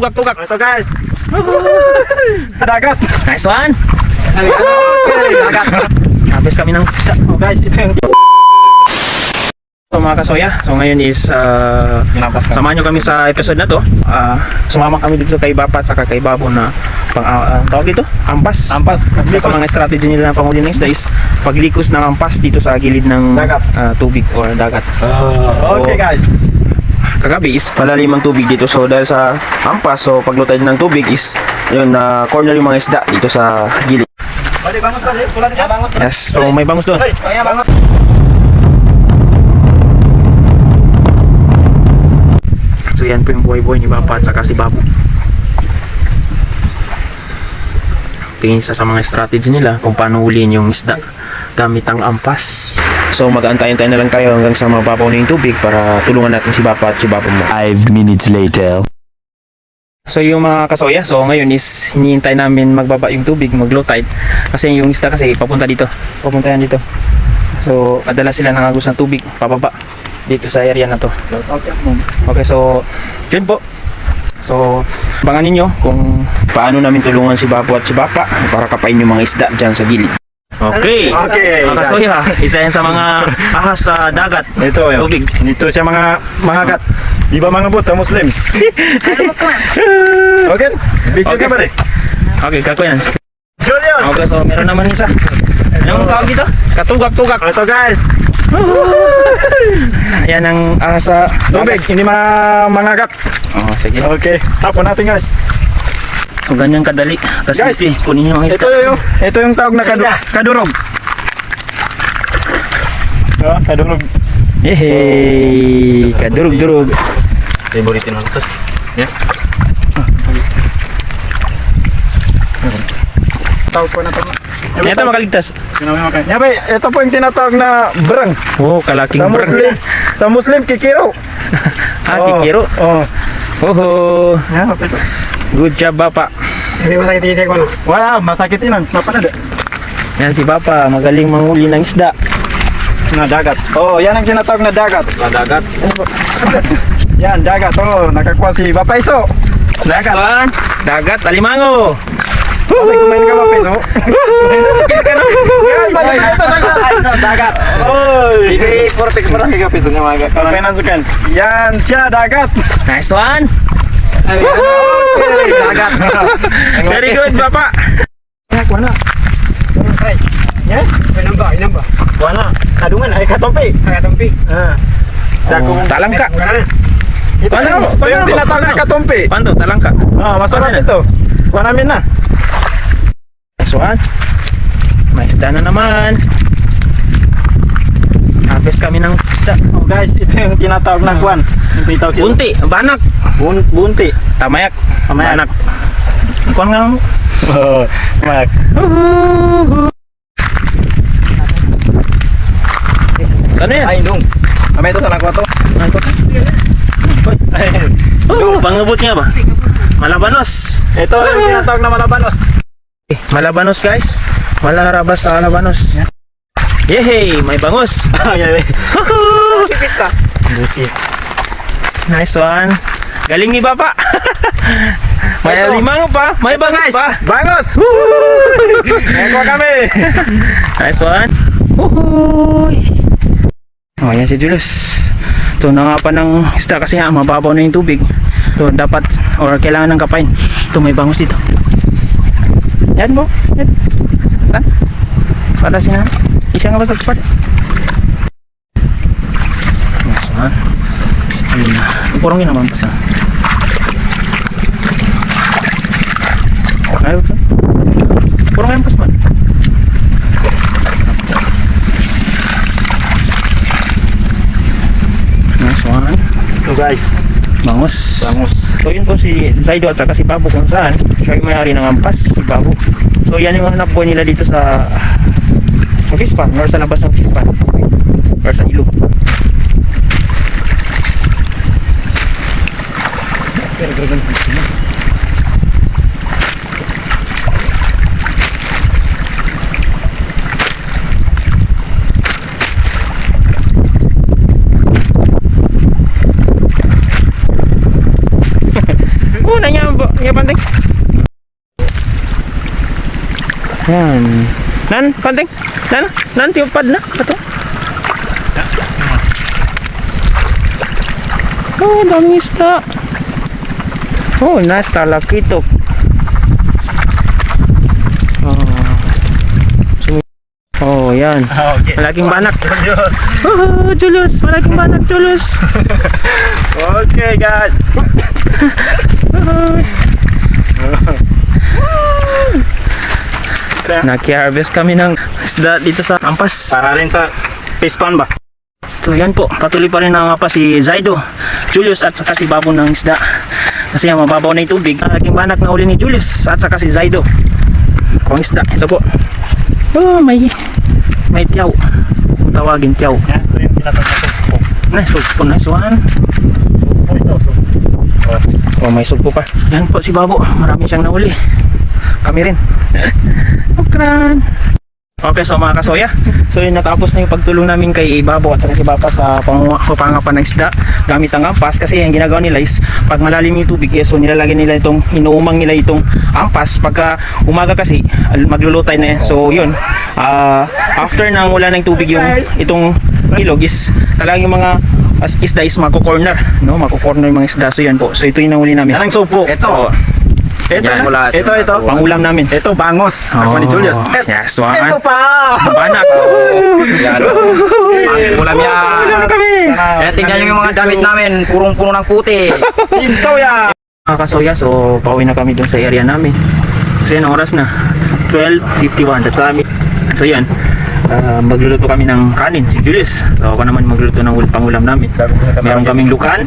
Tugak-tugak. Ito guys. Dagat. Nice one. Dagat. Habis kami ng isda. Oh guys, ito yung So mga kasoya, so ngayon is uh, samahan nyo kami sa episode na to. Ah, sumama kami dito kay Bapa at saka kay Babo na pang uh, tawag dito, ampas. Ampas. Isa sa mga strategy nila ng panghuli ng isda is paglikos ng ampas dito sa gilid ng Dagat. ah, tubig or dagat. So, okay guys. Kagabi is palalim ang tubig dito so dahil sa ampas so paglutad ng tubig is yun na corner yung mga isda dito sa gilid. Bangot. Yes, so may bangus doon. So yan po yung buhay-buhay ni Bapa at saka si Babo. Tingin sa sa mga strategy nila kung paano huliin yung isda gamit ang ampas. So mag-antay-antay na lang tayo hanggang sa mababaw na yung tubig para tulungan natin si Bapa at si Babo mo. Five minutes later. So yung mga kasoya, so ngayon is hinihintay namin magbaba yung tubig, mag-low tide. Kasi yung isda kasi papunta dito, papunta yan dito. So adala sila ng agos ng tubig, pababa dito sa area na to. Okay, so yun po. So, abangan ninyo kung paano namin tulungan si Bapo at si Bapa para kapain yung mga isda dyan sa gilid. Okay. Okay, Mga kasoya, isa yan sa mga ahas sa dagat. Ito yun. Tubig. Ito siya mga mga gat. Di ba mga buta Muslim? okay. Picture Okay. ka ba rin? Okay, kakuyan. Julius! Okay, so meron naman isa. Anong tawag dito? Katugak-tugak. Ito guys. Yan ang ahas sa Tubig. Hindi mga mga gat. Oh, sige. Okay. Tapon natin guys. So, ganyan kadali. Kasi Guys, si, kunin yung mga Ito isda. yung ito yung tawag na kadu kadurog. Ah, kadurog. Yehey! Kadurog-durog. Favoritin mo ito. Tawag po na to. Ito makaligtas. Yabe, ito po yung tinatawag na brang. Oh, kalaking Sa brang. Muslim, sa Muslim kikiro. Ah, kikiro. Oh. Oho! Yeah, okay. Good job, Bapa. Hindi masakit hindi ko. Wala, masakit yun. Napanad. Yan si Papa, magaling manghuli ng isda. Na dagat. Oh, yan ang tinatawag na dagat. Sa dagat. Yan, dagat. Oh, nakakuha si Bapaiso. Dagat. One, dagat, alimango. Okay, kumain ka Bapaiso. Yan, balik na ito, dagat. Oy. Hindi, perfect pa lang kapiso niya mga Okay, nansukan. Yan siya, dagat. Nice one. Dagat. Very good, Papa. Na. Ay, yan. Inom ba, inom ba? Na. Kadungan, ay katompi. Katompi. Ah. Oh, talangka. Ito, Paano? Paano? yung tinatawag na Paano? katompi. Panto, talangka. Ah, masarap Paano na? ito. Kuha namin na. Nice one. May isda na naman. Harvest kami ng isda. Oh, guys, ito yung tinatawag na sila. Bunti, banak. Bun bunti. Tamayak. Tamayak. Banak. Kuan nga mo. Oh, mak. Ano yan? Ay, dong. Amay ito sa nagwa to. Ano to? Oh, bangabot niya ba? Malabanos. Ito yung tinatawag na malabanos. Eh, Malabanos guys. Malarabas sa Malabanos. Yehey! May bangus. Ah. Sipit ka. Buti. nice one. Galing ni Papa. may Ito. limango pa. May bangus Guys, pa. bangos! Nagawa kami! Nice one. Uhuy. Oh, yan si Julius. Ito na nga pa ng isda kasi nga mababaw na yung tubig. So dapat or kailangan ng kapain. Ito may bangus dito. Yan mo. Yan. Saan? Para sina. Isa nga ba sa spot? Nice one. Ayun na. Purong yun naman pa sa. Ayun. Purong yan pa sa. Nice one. Ito guys, Bangus. bangos. So yun po si Zaido at saka si Babo kung saan siya yung may-ari ng ampas, si Babo. So yan yung hanap buhay nila dito sa sa fish pond or sa labas ng fish pond or sa ilog. Oh, nanya po. Ya panting. Yan. Nan, panting. Nan, nan tiupad na. Ito. Oh, daming isda. Oh, nice talakitok. Oh. Sumi- Oh, yan. Okay. Malaking banak. Oh, Julius. Malaking banak, Julius. Okay guys. Naki-harvest kami ng isda dito sa Ampas. Para rin sa fish pond ba? So yan po, patuloy pa rin ang pa si Zaido, Julius at saka si Babo ng isda. Kasi ang mababaw na yung tubig. Ang Naging banak na uli ni Julius at saka si Zaido. Kung isda, ito po. Oh, may may tiyaw. Kung tawagin tiyaw. Yan, ito yung tinatawag na sugpo. Nice, sugpo, nice one. Sugpo ito, sugpo. Oh, may sugpo pa. Yan po si Babo, marami siyang nauli. Kami rin. Okran. Okay, so mga kasoya. So yun, natapos na yung pagtulong namin kay Ibabo at saka si Papa sa pangapan ng isda gamit ang ampas kasi yung ginagawa nila is pag malalim yung tubig eh, so nilalagyan nila itong inuumang nila itong ampas pagka umaga kasi maglulutay na yan. So yun, ah, after nang wala ng tubig yung itong ilog is talagang yung mga as isda is mako-corner, no? Mako-corner yung mga isda. So yan po. So ito yung nahuli namin. Yan ang sugpo. Ito. Ito, Yan. na. ito, ito. Pangulam namin. Ito, bangos. Ako ni Julius. Et- Yes, one. Ito pa! Banak. Yan. Ulam yan. kami. Eh, tingnan nyo yung mga damit namin. Purong-puno ng puti. Team Soya. Mga kasoya, so pauwi na kami dun sa area namin. Kasi anong oras na? 12.51. That's kami. So yan. Ah, magluluto kami ng kanin, si Julius. So ako naman magluluto ng ul- pangulam namin. Meron kaming lukan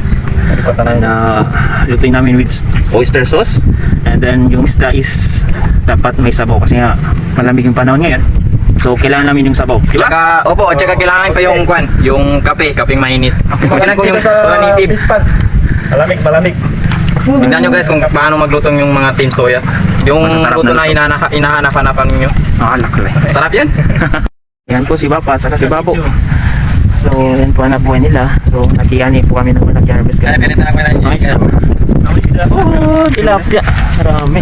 na lutuin namin with oyster sauce. And then yung isda is dapat may sabaw kasi nga malamig yung panahon ngayon. So kailangan namin yung sabaw. Diba? Tsaka, opo, tsaka kailangan pa yung kwan, yung kape, kapeng mainit. Kailangan ko yung mga native. Malamig, malamig. Tingnan nyo guys kung paano maglutong yung mga team soya. Yung Masasarap luto na na luto. hinahanap- hinahanap-hanapan nyo. Nakalakla eh. Sarap yan. Yan po si Papa at saka si Babo. So, yan po ang buhay nila. So, nakiyani po kami ng nag-harvest Kaya kami. pinisa na ko na Mga isda. Oh, tilapia. Marami.